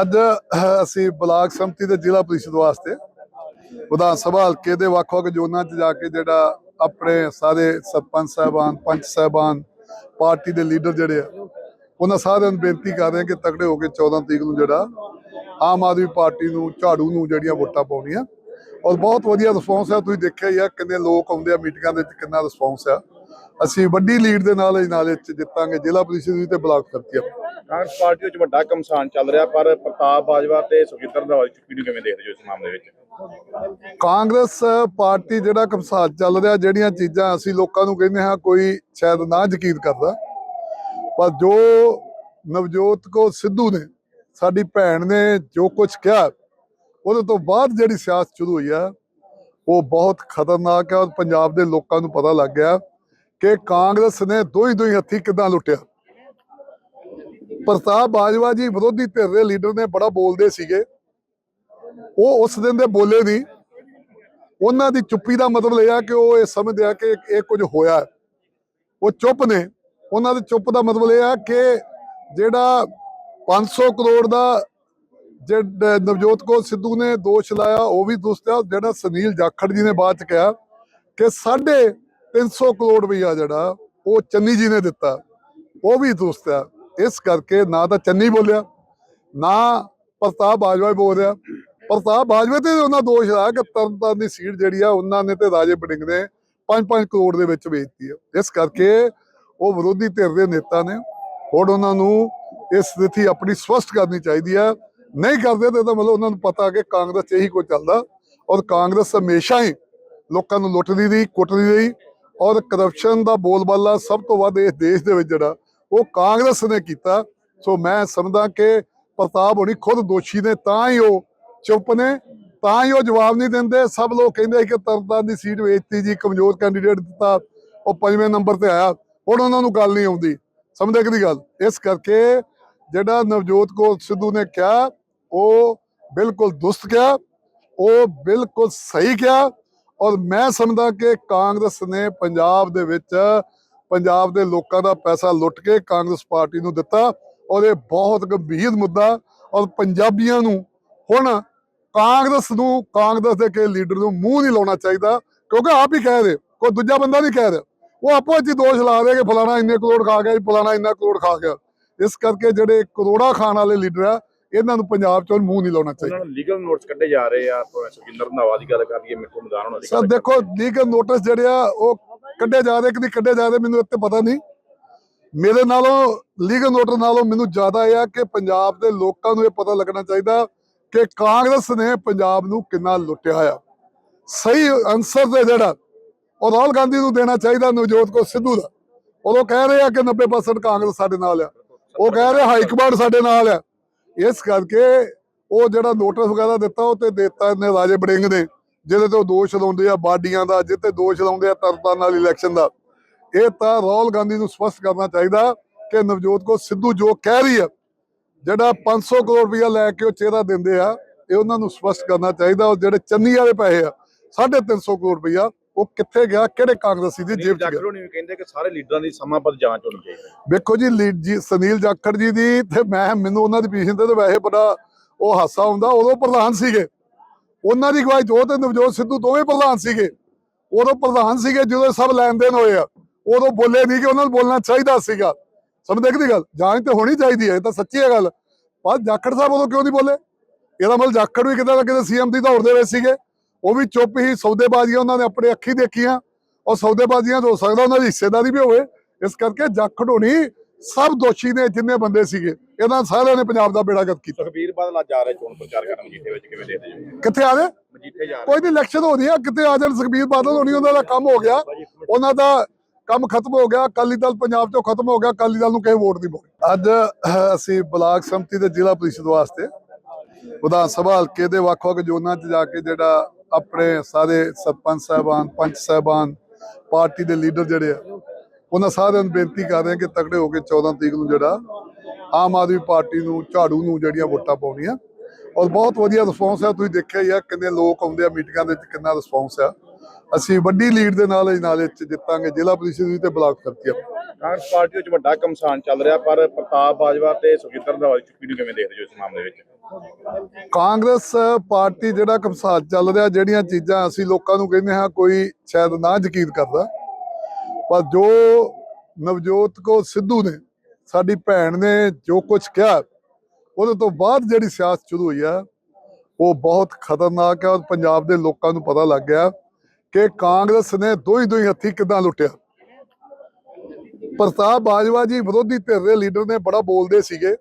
ਅੱਜ ਅਸੀਂ ਬਲਾਕ ਸੰਮਤੀ ਤੇ ਜ਼ਿਲ੍ਹਾ ਪ੍ਰੀਸ਼ਦ ਵਾਸਤੇ ਵਿਧਾਨ ਸਭਾ ਹਲਕੇ ਦੇ ਵੱਖ-ਵੱਖ ਜ਼ੋਨਾਂ 'ਚ ਜਾ ਕੇ ਜਿਹੜਾ ਆਪਣੇ ਸਾਰੇ ਸਰਪੰਚ ਸਾਹਿਬਾਨ, ਪੰਚ ਸਾਹਿਬਾਨ, ਪਾਰਟੀ ਦੇ ਲੀਡਰ ਜਿਹੜੇ ਆ, ਉਹਨਾਂ ਸਾਰਿਆਂ ਨੂੰ ਬੇਨਤੀ ਕਰ ਰਹੇ ਕਿ ਤਕੜੇ ਹੋ ਕੇ 14 ਤਰੀਕ ਨੂੰ ਜਿਹੜਾ ਆਮ ਆਦਮੀ ਪਾਰਟੀ ਨੂੰ, ਝਾੜੂ ਨੂੰ ਜਿਹੜੀਆਂ ਵੋਟਾਂ ਪਾਉਣੀਆਂ। ਔਰ ਬਹੁਤ ਵਧੀਆ ਰਿਸਪੌਂਸ ਆ, ਤੁਸੀਂ ਦੇਖਿਆ ਹੀ ਆ ਕਿੰਨੇ ਲੋਕ ਆਉਂਦੇ ਆ ਮੀਟਿੰਗਾਂ ਦੇ ਵਿੱਚ, ਕਿੰਨਾ ਰਿਸਪੌਂਸ ਆ। ਅਸੀਂ ਵੱਡੀ ਲੀਡ ਦੇ ਨਾਲ ਇਹ ਨਾਲੇ ਚ ਜਿੱਤਾਂਗੇ ਜ਼ਿਲ੍ਹਾ ਪ੍ਰੀਸ਼ਦ ਵੀ ਤੇ ਬਲਾਕ ਸੰਮਤੀ ਕਾਂਗਰਸ ਪਾਰਟੀ ਵਿੱਚ ਵੱਡਾ ਕਮਸਾਨ ਚੱਲ ਰਿਹਾ ਪਰ ਪ੍ਰਤਾਪ ਬਾਜਵਾ ਤੇ ਸੁਖਿੰਦਰ ਰੰਧਾਵਾ ਦੀ ਚੁੱਕੀ ਨੂੰ ਕਿਵੇਂ ਦੇਖਦੇ ਹੋ ਇਸ ਮਾਮਲੇ ਵਿੱਚ? ਕਾਂਗਰਸ ਪਾਰਟੀ ਜਿਹੜਾ ਕਮਸਾਦ ਚੱਲ ਰਿਹਾ ਜਿਹੜੀਆਂ ਚੀਜ਼ਾਂ ਅਸੀਂ ਲੋਕਾਂ ਨੂੰ ਕਹਿੰਦੇ ਹਾਂ ਕੋਈ ਸ਼ਾਇਦ ਨਾ ਯਕੀਨ ਕਰਦਾ। ਪਰ ਜੋ ਨਵਜੋਤ ਕੋ ਸਿੱਧੂ ਨੇ ਸਾਡੀ ਭੈਣ ਨੇ ਜੋ ਕੁਝ ਕਿਹਾ ਉਹਦੇ ਤੋਂ ਬਾਅਦ ਜਿਹੜੀ ਸਿਆਸਤ ਸ਼ੁਰੂ ਹੋਈ ਆ ਉਹ ਬਹੁਤ ਖਤਰਨਾਕ ਹੈ ਔਰ ਪੰਜਾਬ ਦੇ ਲੋਕਾਂ ਨੂੰ ਪਤਾ ਲੱਗ ਗਿਆ। ਕਿ ਕਾਂਗਰਸ ਨੇ ਦੋਈ ਦੋਈ ਹੱਥੀ ਕਿਦਾਂ ਲੁੱਟਿਆ? ਪ੍ਰਤਾਪ ਬਾਜਵਾ ਜੀ ਵਿਰੋਧੀ ਧਿਰ ਦੇ ਲੀਡਰ ਨੇ ਬੜਾ ਬੋਲਦੇ ਸੀਗੇ। ਉਹ ਉਸ ਦਿਨ ਦੇ ਬੋਲੇ ਨਹੀਂ ਉਹਨਾਂ ਦੀ ਚੁੱਪੀ ਦਾ ਮਤਲਬ ਇਹ ਆ ਕਿ ਉਹ ਇਹ ਸਮਝਦੇ ਆ ਕਿ ਇਹ ਕੁਝ ਹੋਇਆ ਉਹ ਚੁੱਪ ਨੇ। ਉਹਨਾਂ ਦੇ ਚੁੱਪ ਦਾ ਮਤਲਬ ਇਹ ਆ ਕਿ ਜਿਹੜਾ 500 ਕਰੋੜ ਦਾ ਜਿਹੜਾ ਨਵਜੋਤ ਕੌਰ ਸਿੱਧੂ ਨੇ ਦੋਸ਼ ਲਾਇਆ, ਉਹ ਵੀ ਦੁਸਤਿਆ ਜਿਹੜਾ ਸੁਨੀਲ ਜਾਖੜ ਜੀ ਨੇ ਬਾਅਦ ਚ ਕਿਹਾ ਕਿ ਸਾਢੇ 300 ਕਰੋੜ ਰੁਪਈਆ ਜਿਹੜਾ ਉਹ ਚੰਨੀ ਜੀ ਨੇ ਦਿੱਤਾ। ਉਹ ਵੀ ਦੋਸਤ ਦੁਸਤਿਆ ਇਸ ਕਰਕੇ ਨਾ ਤਾਂ ਚੰਨੀ ਬੋਲਿਆ, ਨਾ ਪ੍ਰਤਾਪ ਬਾਜਵਾ ਬੋਲ ਰਿਹਾ। ਪ੍ਰਤਾਪ ਬਾਜਵਾ ਤੇ ਉਹਨਾਂ ਦੋਸ਼ ਲਾਇਆ ਕਿ ਤਰਨਤਾਰਨ ਦੀ ਸੀਟ ਜਿਹੜੀ ਆ, ਉਹਨਾਂ ਨੇ ਤੇ ਰਾਜੇ ਬੜਿੰਗ ਨੇ 5-5 ਕਰੋੜ ਦੇ ਵਿੱਚ ਵੇਚਤੀ ਹੈ ਇਸ ਕਰਕੇ ਉਹ ਵਿਰੋਧੀ ਧਿਰ ਦੇ ਨੇਤਾ ਨੇ। ਹੁਣ ਉਹਨਾਂ ਨੂੰ ਇਸ ਸਥਿਤੀ ਆਪਣੀ ਸਪਸ਼ਟ ਕਰਨੀ ਚਾਹੀਦੀ ਹੈ ਨਹੀਂ ਕਰਦੇ ਤੇ ਤਾਂ ਮਤਲਬ ਉਹਨਾਂ ਨੂੰ ਪਤਾ ਕਿ ਕਾਂਗਰਸ 'ਚ ਇਹੀ ਕੁਝ ਚੱਲਦਾ ਔਰ ਕਾਂਗਰਸ ਹਮੇਸ਼ਾ ਹੀ ਲੋਕਾਂ ਨੂੰ ਲੁੱਟਦੀ ਰਹੀ, ਕੁੱਟਦੀ ਰਹੀ। ਔਰ ਕਰਪਸ਼ਨ ਦਾ ਬੋਲਬਾਲਾ ਸਭ ਤੋਂ ਵੱਧ ਇਸ ਦੇਸ਼ ਦੇ ਵਿੱਚ ਜਿਹੜਾ, ਉਹ ਕਾਂਗਰਸ ਨੇ ਕੀਤਾ। ਸੋ ਮੈਂ ਸਮਝਦਾ ਕਿ ਪ੍ਰਤਾਪ ਹੋਣੀ ਖੁਦ ਦੋਸ਼ੀ ਨੇ, ਤਾਂ ਹੀ ਉਹ ਚੁੱਪ ਨੇ, ਤਾਂ ਹੀ ਉਹ ਜਵਾਬ ਨਹੀਂ ਦਿੰਦੇ। ਸਭ ਲੋਕ ਕਹਿੰਦੇ ਕਿ ਤਰਨਤਾਰਨ ਦੀ ਸੀਟ ਵੇਚਤੀ ਜੀ, ਕਮਜ਼ੋਰ ਕੈਂਡੀਡੇਟ ਦਿੱਤਾ, ਉਹ ਪੰਜਵੇਂ ਨੰਬਰ ਤੇ ਆਇਆ। ਹੁਣ ਉਹਨਾਂ ਨੂੰ ਗੱਲ ਨਹੀਂ ਆਉਂਦੀ। ਸਮਝਦੇ ਕਿ ਦੀ ਗੱਲ? ਇਸ ਕਰਕੇ ਜਿਹੜਾ ਨਵਜੋਤ ਕੌਰ ਸਿੱਧੂ ਨੇ ਕਿਹਾ, ਉਹ ਬਿਲਕੁਲ ਦੁਸਤ ਕਿਹਾ, ਉਹ ਬਿਲਕੁਲ ਸਹੀ ਕਿਹਾ। ਔਰ ਮੈਂ ਸਮਝਦਾ ਕਿ ਕਾਂਗਰਸ ਨੇ ਪੰਜਾਬ ਦੇ ਵਿੱਚ ਪੰਜਾਬ ਦੇ ਲੋਕਾਂ ਦਾ ਪੈਸਾ ਲੁੱਟ ਕੇ ਕਾਂਗਰਸ ਪਾਰਟੀ ਨੂੰ ਦਿੱਤਾ ਔਰ ਇਹ ਬਹੁਤ ਗੰਭੀਰ ਮੁੱਦਾ ਔਰ ਪੰਜਾਬੀਆਂ ਨੂੰ ਹੁਣ ਕਾਂਗਰਸ ਨੂੰ ਕਾਂਗਰਸ ਦੇ ਕੇ ਲੀਡਰ ਨੂੰ ਮੂੰਹ ਨਹੀਂ ਲਾਉਣਾ ਚਾਹੀਦਾ, ਕਿਉਂਕਿ ਆਪ ਹੀ ਕਹਿ ਰਹੇ, ਕੋਈ ਦੂਜਾ ਬੰਦਾ ਨਹੀਂ ਕਹਿ ਰਿਹਾ। ਉਹ ਆਪੋ ਵਿੱਚ ਹੀ ਦੋਸ਼ ਲਾ ਰਹੇ ਕਿ ਫਲਾਣਾ ਇੰਨੇ ਕਰੋੜ ਖਾ ਗਿਆ ਜੀ, ਫਲਾਣਾ ਇੰਨਾ ਕਰੋੜ ਖਾ ਗਿਆ। ਇਸ ਕਰਕੇ ਜਿਹੜੇ ਕਰੋੜਾ ਖਾਣ ਵਾਲੇ ਲੀਡਰ ਆ ਇਹਨਾਂ ਨੂੰ ਪੰਜਾਬ ਚੋਂ ਮੂੰਹ ਨਹੀਂ ਲਾਉਣਾ ਚਾਹੀਦਾ। ਲੀਗਲ ਨੋਟਸ ਕੱਢੇ ਜਾ ਰਹੇ ਆ ਭਾਵੇਂ ਸੁਖਿੰਦਰ ਰੰਧਾਵਾ ਦੀ ਗੱਲ ਕਰ ਲਈਏ ਮਿੱਠੂ ਮਦਾਨ ਉਹਨਾਂ ਦੀ ਸਰ ਦੇਖੋ ਲੀਗਲ ਨੋਟਿਸ ਜਿਹੜੇ ਆ ਉਹ ਕੱਢੇ ਜਾ ਰਹੇ ਕਿ ਨਹੀਂ ਕੱਢੇ ਜਾ ਰਹੇ ਮੈਨੂੰ ਇੱਥੇ ਪਤਾ ਨਹੀਂ। ਮੇਰੇ ਨਾਲੋਂ ਲੀਗਲ ਨੋਟਿਸ ਨਾਲੋਂ ਮੈਨੂੰ ਜ਼ਿਆਦਾ ਇਹ ਆ ਕਿ ਪੰਜਾਬ ਦੇ ਲੋਕਾਂ ਨੂੰ ਇਹ ਪਤਾ ਲੱਗਣਾ ਚਾਹੀਦਾ ਕਿ ਕਾਂਗਰਸ ਨੇ ਪੰਜਾਬ ਨੂੰ ਕਿੰਨਾ ਲੁੱਟਿਆ ਆ ਸਹੀ ਆਨਸਰ ਤੇ ਜਿਹੜਾ ਉਹ ਰਾਹੁਲ ਗਾਂਧੀ ਨੂੰ ਦੇਣਾ ਚਾਹੀਦਾ ਨਵਜੋਤ ਕੋ ਸਿੱਧੂ ਦਾ। ਉਦੋਂ ਕਹਿ ਰਹੇ ਆ ਕਿ 90% ਕਾਂਗਰਸ ਸਾਡੇ ਨਾਲ ਆ। ਉਹ ਕਹਿ ਰਹੇ ਹਾਈ ਕਮਾਂਡ ਸਾਡੇ ਨਾਲ ਆ। ਇਸ ਕਰਕੇ ਉਹ ਜਿਹੜਾ ਨੋਟਿਸ ਵਗੈਰਾ ਦਿੱਤਾ, ਉਹ ਤੇ ਦਿੱਤਾ ਨੇ ਰਾਜੇ ਬੜਿੰਗ ਨੇ, ਜਿਹਦੇ ਤੇ ਉਹ ਦੋਸ਼ ਲਾਉਂਦੇ ਆ ਬਾਡੀਆਂ ਦਾ ਜਿੱਤੇ ਦੋਸ਼ ਲਾਉਂਦੇ ਆ ਤਰਤਾਰਨ ਨਾਲ ਇਲੈਕਸ਼ਨ ਦਾ। ਇਹ ਤਾਂ ਰਾਹੁਲ ਗਾਂਧੀ ਨੂੰ ਸਪਸ਼ਟ ਕਰਨਾ ਚਾਹੀਦਾ ਕਿ ਨਵਜੋਤ ਕੋ ਸਿੱਧੂ ਜੋ ਕਹਿ ਰਹੀ ਆ, ਜਿਹੜਾ 500 ਕਰੋੜ ਰੁਪਇਆ ਲੈ ਕੇ ਉਹ ਚਿਹਰਾ ਦਿੰਦੇ ਆ, ਇਹ ਉਹਨਾਂ ਨੂੰ ਸਪਸ਼ਟ ਕਰਨਾ ਚਾਹੀਦਾ, ਉਹ ਜਿਹੜੇ ਚੰਨੀ ਵਾਲੇ ਪੈਸੇ ਆ 350 ਕਰੋੜ ਰੁਪਇਆ ਉਹ ਕਿੱਥੇ ਗਿਆ ਕਿਹੜੇ ਕਾਂਗਰਸੀ ਦੀ ਜੇਬ 'ਚ ਗਿਆ? ਜਾਗਰੋ ਨਹੀਂ ਕਹਿੰਦੇ ਕਿ ਸਾਰੇ ਲੀਡਰਾਂ ਦੀ ਸਮਾਬੱਧ ਜਾਂਚ ਹੋਣੀ ਚਾਹੀਦੀ ਵੇਖੋ ਜੀ ਲੀਡ ਜੀ ਸੁਨੀਲ ਜਾਖੜ ਜੀ ਦੀ ਤੇ ਮੈਂ ਮੈਨੂੰ ਉਹਨਾਂ ਦੀ ਪੀਛੇ ਤੇ ਤਾਂ ਵੈਸੇ ਬੜਾ ਉਹ ਹਾਸਾ ਹੁੰਦਾ। ਉਦੋਂ ਪ੍ਰਧਾਨ ਸੀਗੇ। ਉਹਨਾਂ ਦੀ ਅਗਵਾਈ 'ਚ ਉਹ ਤੇ ਨਵਜੋਤ ਸਿੱਧੂ ਦੋਵੇਂ ਪ੍ਰਧਾਨ ਸੀਗੇ। ਉਦੋਂ ਪ੍ਰਧਾਨ ਸੀਗੇ ਜਦੋਂ ਸਭ ਲੈਣ ਦੇਣ ਹੋਏ ਆ। ਉਦੋਂ ਬੋਲੇ ਨਹੀਂ ਕਿ ਉਹਨਾਂ ਨੂੰ ਬੋਲਣਾ ਚਾਹੀਦਾ ਸੀਗਾ। ਸਮਝਦੇ ਕਿ ਦੀ ਗੱਲ? ਜਾਂਚ ਤੇ ਹੋਣੀ ਚਾਹੀਦੀ ਹੈ ਇਹ ਤਾਂ ਸੱਚੀ ਹੈ ਗੱਲ। ਪਰ ਜਾਖੜ ਸਾਹਿਬ ਉਦੋਂ ਕਿਉਂ ਨਹੀਂ ਬੋਲੇ? ਇਹਦਾ ਮਤਲਬ ਜਾਖੜ ਵੀ ਕਿਤੇ ਨਾ ਕਿਤੇ ਸੀਐਮ ਦੀ ਦੌੜ ਦੇ ਵਿੱਚ ਸੀਗੇ। ਉਹ ਵੀ ਚੁੱਪ ਹੀ ਸੌਦੇਬਾਜ਼ੀਆਂ ਉਹਨਾਂ ਨੇ ਆਪਣੇ ਅੱਖੀ ਦੇਖੀਆਂ। ਔਰ ਸੌਦੇਬਾਜ਼ੀਆਂ ਤੋਂ ਹੋ ਸਕਦਾ ਉਹਨਾਂ ਦੀ ਹਿੱਸੇਦਾਰੀ ਵੀ ਹੋਵੇ। ਇਸ ਕਰਕੇ ਜਾਖੜ ਹੋਣੀ ਸਭ ਦੋਸ਼ੀ ਨੇ ਜਿੰਨੇ ਬੰਦੇ ਸੀਗੇ ਇਹਨਾਂ ਸਾਰਿਆਂ ਨੇ ਪੰਜਾਬ ਦਾ ਬੇੜਾ ਗਰਕ ਕੀਤਾ। ਸੁਖਬੀਰ ਬਾਦਲ ਅੱਜ ਆ ਰਹੇ ਚੋਣ ਪ੍ਰਚਾਰ ਕਰਨ ਮਜੀਠੇ ਵਿੱਚ ਕਿਵੇਂ ਦੇਖਦੇ ਹੋ? ਕਿੱਥੇ ਆ ਗਏ ਮਜੀਠੇ ਜਾ ਰਹੇ। ਕੋਈ ਨਹੀਂ ਇਲੈਕਸ਼ਨ ਹੋ ਰਹੀ ਆ ਕਿਤੇ ਆ ਜਾਣ ਸੁਖਬੀਰ ਬਾਦਲ ਹੋਣੀ ਉਹਨਾਂ ਦਾ ਕੰਮ ਹੋ ਗਿਆ। ਉਹਨਾਂ ਦਾ ਕੰਮ ਖਤਮ ਹੋ ਗਿਆ ਅਕਾਲੀ ਦਲ ਪੰਜਾਬ ਚੋਂ ਖਤਮ ਹੋ ਗਿਆ ਅਕਾਲੀ ਦਲ ਨੂੰ ਕਿਸੇ ਵੋਟ ਨਹੀਂ ਪਾਉਣੀ। ਅੱਜ ਅਸੀਂ ਬਲਾਕ ਸੰਮਤੀ ਤੇ ਜ਼ਿਲ੍ਹਾ ਪ੍ਰੀਸ਼ਦ ਵਾਸਤੇ ਵਿਧਾਨ ਸਭਾ ਹਲਕੇ ਦੇ ਵੱਖ-ਵੱਖ ਜ਼ੋਨਾਂ 'ਚ ਜਾ ਕੇ ਜਿਹੜਾ ਆਪਣੇ ਸਾਰੇ ਸਰਪੰਚ ਸਾਹਿਬਾਨ, ਪੰਚ ਸਾਹਿਬਾਨ, ਪਾਰਟੀ ਦੇ ਲੀਡਰ ਜਿਹੜੇ ਆ, ਉਹਨਾਂ ਸਾਰਿਆਂ ਨੂੰ ਬੇਨਤੀ ਕਰ ਰਹੇ ਕਿ ਤਕੜੇ ਹੋ ਕੇ 14 ਤਰੀਕ ਨੂੰ ਜਿਹੜਾ ਆਮ ਆਦਮੀ ਪਾਰਟੀ ਨੂੰ, ਝਾੜੂ ਨੂੰ ਜਿਹੜੀਆਂ ਵੋਟਾਂ ਪਾਉਣੀਆਂ। ਔਰ ਬਹੁਤ ਵਧੀਆ ਰਿਸਪੌਂਸ ਆ, ਤੁਸੀਂ ਦੇਖਿਆ ਹੀ ਆ ਕਿੰਨੇ ਲੋਕ ਆਉਂਦੇ ਆ ਮੀਟਿੰਗਾਂ ਦੇ ਵਿੱਚ, ਕਿੰਨਾ ਰਿਸਪੌਂਸ ਆ। ਅਸੀਂ ਵੱਡੀ ਲੀਡ ਦੇ ਨਾਲ ਇਹ ਨਾਲੇ ਚ ਜਿੱਤਾਂਗੇ, ਜ਼ਿਲ੍ਹਾ ਪ੍ਰੀਸ਼ਦ ਵੀ ਤੇ ਬਲਾਕ ਸੰਮਤੀ ਕਾਂਗਰਸ ਪਾਰਟੀ ਵਿੱਚ ਵੱਡਾ ਕਮਸਾਨ ਚੱਲ ਰਿਹਾ, ਪਰ ਪ੍ਰਤਾਪ ਬਾਜਵਾ ਤੇ ਸੁਖਿੰਦਰ ਰੰਧਾਵਾ ਦੀ ਨੂੰ ਕਿਵੇਂ ਦੇਖਦੇ ਹੋ ਇਸ ਮਾਮਲੇ ਵਿੱਚ? ਕਾਂਗਰਸ ਪਾਰਟੀ ਜਿਹੜਾ ਕਮਸਾਲ ਚੱਲ ਰਿਹਾ, ਜਿਹੜੀਆਂ ਚੀਜ਼ਾਂ ਅਸੀਂ ਲੋਕਾਂ ਨੂੰ ਕਹਿੰਦੇ ਹਾਂ, ਕੋਈ ਸ਼ਾਇਦ ਨਾ ਯਕੀਨ ਕਰਦਾ। ਪਰ ਜੋ ਨਵਜੋਤ ਕੋ ਸਿੱਧੂ ਨੇ, ਸਾਡੀ ਭੈਣ ਨੇ ਜੋ ਕੁਝ ਕਿਹਾ, ਉਹਦੇ ਤੋਂ ਬਾਅਦ ਜਿਹੜੀ ਸਿਆਸਤ ਸ਼ੁਰੂ ਹੋਈ ਆ, ਉਹ ਬਹੁਤ ਖਤਰਨਾਕ ਹੈ ਔਰ ਪੰਜਾਬ ਦੇ ਲੋਕਾਂ ਨੂੰ ਪਤਾ ਲੱਗ ਗਿਆ ਕਿ ਕਾਂਗਰਸ ਨੇ ਦੋਈ ਦੋਈ ਹੱਥੀ ਕਿਦਾਂ ਲੁੱਟਿਆ। ਪ੍ਰਤਾਪ ਬਾਜਵਾ ਜੀ ਵਿਰੋਧੀ ਧਿਰ ਦੇ ਲੀਡਰ ਨੇ ਬੜਾ ਬੋਲਦੇ ਸੀਗੇ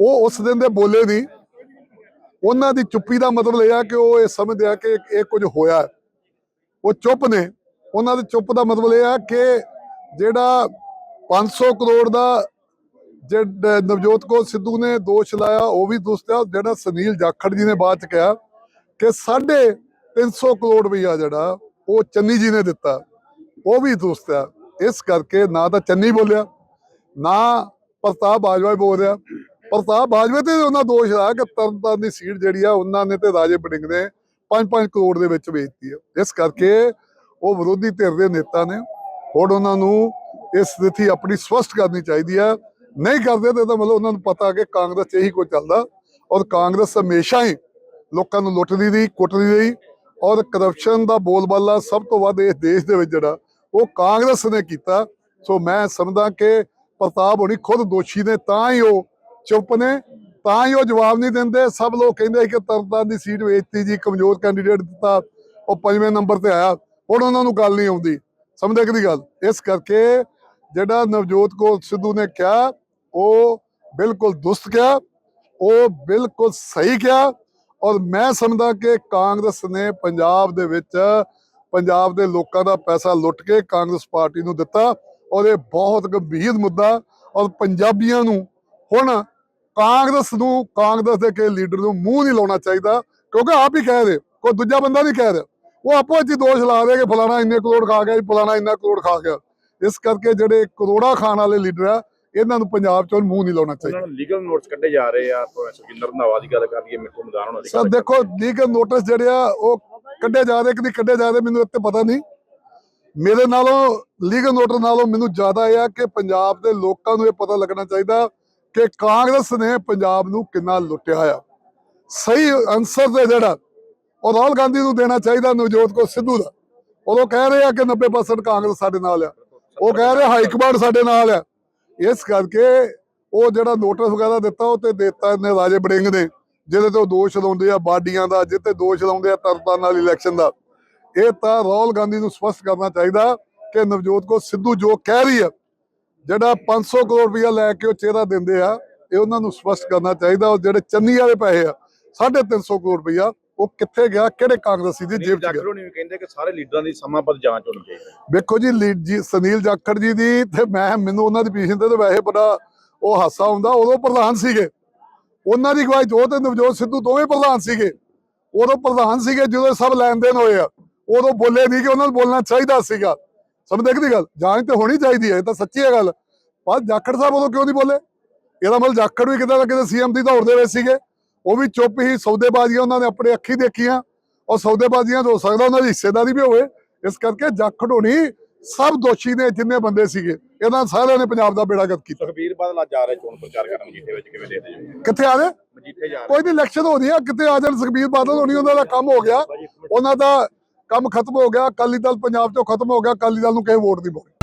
ਉਹ ਉਸ ਦਿਨ ਦੇ ਬੋਲੇ ਨਹੀਂ ਉਹਨਾਂ ਦੀ ਚੁੱਪੀ ਦਾ ਮਤਲਬ ਇਹ ਆ ਕਿ ਉਹ ਇਹ ਸਮਝਦੇ ਆ ਕਿ ਇਹ ਕੁਝ ਹੋਇਆ ਉਹ ਚੁੱਪ ਨੇ। ਉਹਨਾਂ ਦੇ ਚੁੱਪ ਦਾ ਮਤਲਬ ਇਹ ਆ ਕਿ ਜਿਹੜਾ 500 ਕਰੋੜ ਦਾ ਜਿਹੜਾ ਨਵਜੋਤ ਕੌਰ ਸਿੱਧੂ ਨੇ ਦੋਸ਼ ਲਾਇਆ, ਉਹ ਵੀ ਦੁਸਤ ਆ ਜਿਹੜਾ ਸੁਨੀਲ ਜਾਖੜ ਜੀ ਨੇ ਬਾਅਦ ਚ ਕਿਹਾ ਕਿ ਸਾਢੇ 300 ਕਰੋੜ ਰੁਪਈਆ ਜਿਹੜਾ ਉਹ ਚੰਨੀ ਜੀ ਨੇ ਦਿੱਤਾ। ਉਹ ਵੀ ਦੁਸਤ ਆ ਇਸ ਕਰਕੇ ਨਾ ਤਾਂ ਚੰਨੀ ਬੋਲਿਆ, ਨਾ ਪ੍ਰਤਾਪ ਬਾਜਵਾ ਬੋਲ ਰਿਹਾ। ਪ੍ਰਤਾਪ ਬਾਜਵਾ ਤੇ ਉਹਨਾਂ ਦੋਸ਼ ਲਾਇਆ ਕਿ ਤਰਨਤਾਰਨ ਦੀ ਸੀਟ ਜਿਹੜੀ ਆ, ਉਹਨਾਂ ਨੇ ਤੇ ਰਾਜੇ ਬੜਿੰਗ ਨੇ 5-5 ਕਰੋੜ ਦੇ ਵਿੱਚ ਵੇਚਤੀ ਹੈ ਇਸ ਕਰਕੇ ਉਹ ਵਿਰੋਧੀ ਧਿਰ ਦੇ ਨੇਤਾ ਨੇ। ਹੁਣ ਉਹਨਾਂ ਨੂੰ ਇਹ ਸਥਿਤੀ ਆਪਣੀ ਸਪਸ਼ਟ ਕਰਨੀ ਚਾਹੀਦੀ ਹੈ ਨਹੀਂ ਕਰਦੇ ਤੇ ਤਾਂ ਮਤਲਬ ਉਹਨਾਂ ਨੂੰ ਪਤਾ ਕਿ ਕਾਂਗਰਸ 'ਚ ਇਹੀ ਕੁਝ ਚੱਲਦਾ। ਔਰ ਕਾਂਗਰਸ ਹਮੇਸ਼ਾ ਹੀ ਲੋਕਾਂ ਨੂੰ ਲੁੱਟਦੀ ਰਹੀ, ਕੁੱਟਦੀ ਰਹੀ ਔਰ ਕਰਪਸ਼ਨ ਦਾ ਬੋਲਬਾਲਾ ਸਭ ਤੋਂ ਵੱਧ ਇਸ ਦੇਸ਼ ਦੇ ਵਿੱਚ ਜਿਹੜਾ, ਉਹ ਕਾਂਗਰਸ ਨੇ ਕੀਤਾ। ਸੋ ਮੈਂ ਸਮਝਦਾ ਕਿ ਪ੍ਰਤਾਪ ਹੋਣੀ ਖੁਦ ਦੋਸ਼ੀ ਨੇ, ਤਾਂ ਹੀ ਉਹ ਚੁੱਪ ਨੇ, ਤਾਂ ਹੀ ਉਹ ਜਵਾਬ ਨਹੀਂ ਦਿੰਦੇ। ਸਭ ਲੋਕ ਕਹਿੰਦੇ ਕਿ ਤਰਨਤਾਰਨ ਦੀ ਸੀਟ ਵੇਚਤੀ ਜੀ, ਕਮਜ਼ੋਰ ਕੈਂਡੀਡੇਟ ਦਿੱਤਾ, ਉਹ ਪੰਜਵੇਂ ਨੰਬਰ ਤੇ ਆਇਆ। ਹੁਣ ਉਹਨਾਂ ਨੂੰ ਗੱਲ ਨਹੀਂ ਆਉਂਦੀ। ਸਮਝਦੇ ਕਿ ਦੀ ਗੱਲ? ਇਸ ਕਰਕੇ ਜਿਹੜਾ ਨਵਜੋਤ ਕੌਰ ਸਿੱਧੂ ਨੇ ਕਿਹਾ, ਉਹ ਬਿਲਕੁਲ ਦੁਸਤ ਕਿਹਾ, ਉਹ ਬਿਲਕੁਲ ਸਹੀ ਕਿਹਾ। ਔਰ ਮੈਂ ਸਮਝਦਾ ਕਿ ਕਾਂਗਰਸ ਨੇ ਪੰਜਾਬ ਦੇ ਵਿੱਚ, ਪੰਜਾਬ ਦੇ ਲੋਕਾਂ ਦਾ ਪੈਸਾ ਲੁੱਟ ਕੇ ਕਾਂਗਰਸ ਪਾਰਟੀ ਨੂੰ ਦਿੱਤਾ। ਔਰ ਇਹ ਬਹੁਤ ਗੰਭੀਰ ਮੁੱਦਾ। ਔਰ ਪੰਜਾਬੀਆਂ ਨੂੰ ਹੁਣ ਕਾਂਗਰਸ ਨੂੰ ਕਾਂਗਰਸ ਦੇ ਕੇ ਲੀਡਰ ਨੂੰ ਮੂੰਹ ਨਹੀਂ ਲਾਉਣਾ ਚਾਹੀਦਾ ਕਿਉਂਕਿ ਆਪ ਹੀ ਕਹਿ ਰਹੇ ਕੋਈ ਦੂਜਾ ਬੰਦਾ ਨਹੀਂ ਕਹਿ ਰਿਹਾ। ਉਹ ਆਪੋ ਵਿੱਚ ਦੋਸ਼ ਲਾ ਰਹੇ ਕਿ ਫਲਾਣਾ ਇੰਨੇ ਕਰੋੜ ਖਾ ਗਿਆ ਫਲਾਣਾ ਇੰਨਾ ਕਰੋੜ ਖਾ ਗਿਆ। ਇਸ ਕਰਕੇ ਜਿਹੜੇ ਕਰੋੜਾ ਖਾਣ ਵਾਲੇ ਲੀਡਰ ਆ ਇਹਨਾਂ ਨੂੰ ਪੰਜਾਬ ਚੋਂ ਮੂੰਹ ਨਹੀਂ ਲਾਉਣਾ ਚਾਹੀਦਾ। ਲੀਗਲ ਨੋਟਸ ਕੱਢੇ ਜਾ ਰਹੇ ਆ ਭਾਵੇਂ ਸੁਖਿੰਦਰ ਰੰਧਾਵਾ ਦੀ ਗੱਲ ਕਰ ਲਈਏ ਮਿੱਠੂ ਮਦਾਨ ਉਹਨਾਂ ਦੀ ਸਰ ਦੇਖੋ ਲੀਗਲ ਨੋਟਿਸ ਜਿਹੜੇ ਆ ਉਹ ਕੱਢੇ ਜਾ ਰਹੇ ਕਿ ਨਹੀਂ ਕੱਢੇ ਜਾ ਰਹੇ ਮੈਨੂੰ ਇੱਥੇ ਪਤਾ ਨਹੀਂ। ਮੇਰੇ ਨਾਲੋਂ ਲੀਗਲ ਨੋਟਿਸ ਨਾਲੋਂ ਮੈਨੂੰ ਜ਼ਿਆਦਾ ਇਹ ਆ ਕਿ ਪੰਜਾਬ ਦੇ ਲੋਕਾਂ ਨੂੰ ਇਹ ਪਤਾ ਲੱਗਣਾ ਚਾਹੀਦਾ ਕਿ ਕਾਂਗਰਸ ਨੇ ਪੰਜਾਬ ਨੂੰ ਕਿੰਨਾ ਲੁੱਟਿਆ ਆ। ਸਹੀ ਆਨਸਰ ਤੇ ਜਿਹੜਾ ਉਹ ਰਾਹੁਲ ਗਾਂਧੀ ਨੂੰ ਦੇਣਾ ਚਾਹੀਦਾ, ਨਵਜੋਤ ਕੋ ਸਿੱਧੂ ਦਾ। ਉਦੋਂ ਕਹਿ ਰਹੇ ਆ ਕਿ 90% ਕਾਂਗਰਸ ਸਾਡੇ ਨਾਲ ਆ। ਉਹ ਕਹਿ ਰਹੇ ਹਾਈ ਕਮਾਂਡ ਸਾਡੇ ਨਾਲ ਆ। ਇਸ ਕਰਕੇ ਉਹ ਜਿਹੜਾ ਨੋਟਿਸ ਵਗੈਰਾ ਦਿੱਤਾ, ਉਹ ਤੇ ਦਿੱਤਾ ਨੇ ਰਾਜੇ ਬੜਿੰਗ ਨੇ, ਜਿਹਦੇ ਤੇ ਉਹ ਦੋਸ਼ ਲਾਉਂਦੇ ਆ ਬਾਡੀਆਂ ਦਾ ਜਿੱਤੇ ਦੋਸ਼ ਲਾਉਂਦੇ ਆ ਤਰਤਾਰਨ ਨਾਲ ਇਲੈਕਸ਼ਨ ਦਾ। ਇਹ ਤਾਂ ਰਾਹੁਲ ਗਾਂਧੀ ਨੂੰ ਸਪਸ਼ਟ ਕਰਨਾ ਚਾਹੀਦਾ ਕਿ ਨਵਜੋਤ ਕੋ ਸਿੱਧੂ ਜੋ ਕਹਿ ਰਹੀ ਹੈ ਜਿਹੜਾ 500 ਕਰੋੜ ਰੁਪਇਆ ਲੈ ਕੇ ਉਹ ਚਿਹਰਾ ਦਿੰਦੇ ਆ ਇਹ ਉਹਨਾਂ ਨੂੰ ਸਪਸ਼ਟ ਕਰਨਾ ਚਾਹੀਦਾ ਉਹ ਜਿਹੜੇ ਚੰਨੀ ਵਾਲੇ ਪੈਸੇ ਆ 350 ਕਰੋੜ ਰੁਪਇਆ ਉਹ ਕਿੱਥੇ ਗਿਆ ਕਿਹੜੇ ਕਾਂਗਰਸੀ ਦੀ ਜੇਬ 'ਚ ਗਿਆ? ਜਾਖੜੋਂ ਨਹੀਂ ਕਹਿੰਦੇ ਕਿ ਸਾਰੇ ਲੀਡਰਾਂ ਦੀ ਸਮਾਂਬੱਧ ਜਾਂਚ ਹੋਣੀ ਚਾਹੀਦੀ ਵੇਖੋ ਜੀ ਲੀਡ ਜੀ ਸੁਨੀਲ ਜਾਖੜ ਜੀ ਦੀ ਤੇ ਮੈਂ ਮੈਨੂੰ ਉਹਨਾਂ ਦੀ ਪੀਛੇ ਤੇ ਵੈਸੇ ਬੜਾ ਉਹ ਹਾਸਾ ਹੁੰਦਾ ਉਦੋਂ ਪ੍ਰਧਾਨ ਸੀਗੇ। ਉਹਨਾਂ ਦੀ 'ਚ ਉਹ ਤੇ ਨਵਜੋਤ ਸਿੱਧੂ ਦੋਵੇਂ ਪ੍ਰਧਾਨ ਸੀਗੇ। ਉਦੋਂ ਪ੍ਰਧਾਨ ਸੀਗੇ ਜਦੋਂ ਸਭ ਲੈਣ ਦੇਣ ਹੋਏ ਆ ਉਦੋਂ ਬੋਲੇ ਨਹੀਂ ਕਿ ਉਹਨਾਂ ਨੂੰ ਬੋਲਣਾ ਚਾਹੀਦਾ ਸੀਗਾ। ਸਮਝਦੇ ਕਿ ਦੀ ਗੱਲ ਜਾਂਚ ਤੇ ਹੋਣੀ ਚਾਹੀਦੀ ਹੈ ਇਹ ਤਾਂ ਸੱਚੀ ਹੈ ਗੱਲ। ਪਰ ਜਾਖੜ ਸਾਹਿਬ ਉਦੋਂ ਕਿਉਂ ਨਹੀਂ ਬੋਲੇ? ਇਹਦਾ ਮਤਲਬ ਜਾਖੜ ਵੀ ਕਿਤੇ ਨਾ ਕਿਤੇ ਸੀਐਮ ਦੀ ਦੌੜ ਦੇ ਵਿੱਚ ਸੀਗੇ। ਉਹ ਵੀ ਚੁੱਪ ਹੀ ਸੌਦੇਬਾਜ਼ੀਆਂ ਉਹਨਾਂ ਨੇ ਆਪਣੇ ਅੱਖੀ ਦੇਖੀਆਂ। ਔਰ ਸੌਦੇਬਾਜ਼ੀਆਂ ਹੋ ਸਕਦਾ ਉਹਨਾਂ ਦੀ ਹਿੱਸੇਦਾਰੀ ਵੀ ਹੋਵੇ ਇਸ ਕਰਕੇ ਜਾਖੜ ਹੋਣੀ ਸਭ ਦੋਸ਼ੀ ਨੇ ਜਿੰਨੇ ਬੰਦੇ ਸੀਗੇ ਇਹਨਾਂ ਸਾਰਿਆਂ ਨੇ ਪੰਜਾਬ ਦਾ ਬੇੜਾ ਗਰਕ ਕੀਤਾ। ਸੁਖਬੀਰ ਬਾਦਲ ਅੱਜ ਆ ਰਹੇ ਚੋਣ ਪ੍ਰਚਾਰ ਕਰਨ ਮਜੀਠੇ ਵਿੱਚ ਕਿਵੇਂ ਦੇਖਦੇ ਜੀ ਕਿੱਥੇ ਆ ਰਹੇ? ਮਜੀਠੇ ਜਾ ਰਹੇ। ਕੋਈ ਨਹੀਂ ਇਲੈਕਸ਼ਨ ਹੋਣੀ ਆ ਕਿਤੇ ਆ ਜਾਣ ਸੁਖਬੀਰ ਬਾਦਲ ਹੋਣੀ ਉਹਨਾਂ ਦਾ ਕੰਮ ਹੋ ਗਿਆ। ਉਹਨਾਂ ਦਾ ਕੰਮ ਖਤਮ ਹੋ ਗਿਆ, ਅਕਾਲੀ ਦਲ ਪੰਜਾਬ ਚੋਂ ਖਤਮ ਹੋ ਗਿਆ, ਅਕਾਲੀ ਦਲ ਨੂੰ ਕਿਸੇ ਵੋਟ ਨਹੀਂ। ਪਾਉਣੀ